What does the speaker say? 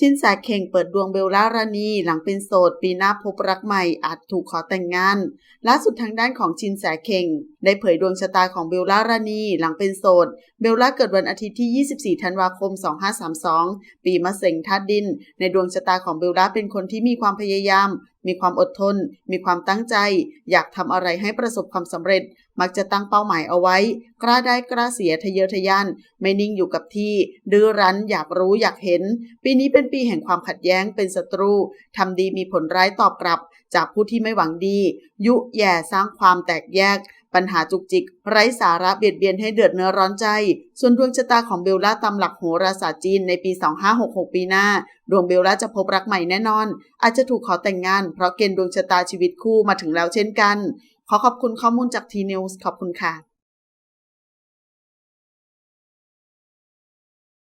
ชินแสเข่งเปิดดวงเบลล่ารานีหลังเป็นโสด ปีหน้าพบรักใหม่อาจถูกขอแต่งงานล่าสุดทางด้านของชินแสเข่งได้เผยดวงชะตาของเบลล่ารานีหลังเป็นโสด เบลล่าเกิดวันอาทิตย์ที่ 24 ธันวาคม 2532 ปีมะเส็งธาตุดิน ในดวงชะตาของเบลล่าเป็นคนที่มีความพยายาม มีความอดทน มีความตั้งใจ อยากทำอะไรให้ประสบความสำเร็จ มักจะตั้งเป้าหมายเอาไว้ กล้าได้กล้าเสียทะเยอทะยาน ไม่นิ่งอยู่กับที่ ดื้อรั้น อยากรู้อยากเห็น ปีนี้เป็นปีแห่งความขัดแย้งเป็นศัตรูทำดีมีผลร้ายตอบกลับ จากผู้ที่ไม่หวังดี ยุแย่สร้างความแตกแยกปัญหาจุกจิก ไร้สาระเบียดเบียนให้เดือดเนื้อร้อนใจ ส่วนดวงชะตาของเบลล่าตามหลักโหราศาสตร์จีนในปี 2566 ปีหน้า ดวงเบลล่าจะพบรักใหม่แน่นอน อาจจะถูกขอแต่งงาน เพราะเกณฑ์ดวงชะตาชีวิตคู่มาถึงแล้วเช่นกัน ขอขอบคุณข้อมูลจากทีนิวส์ขอบคุณค่ะ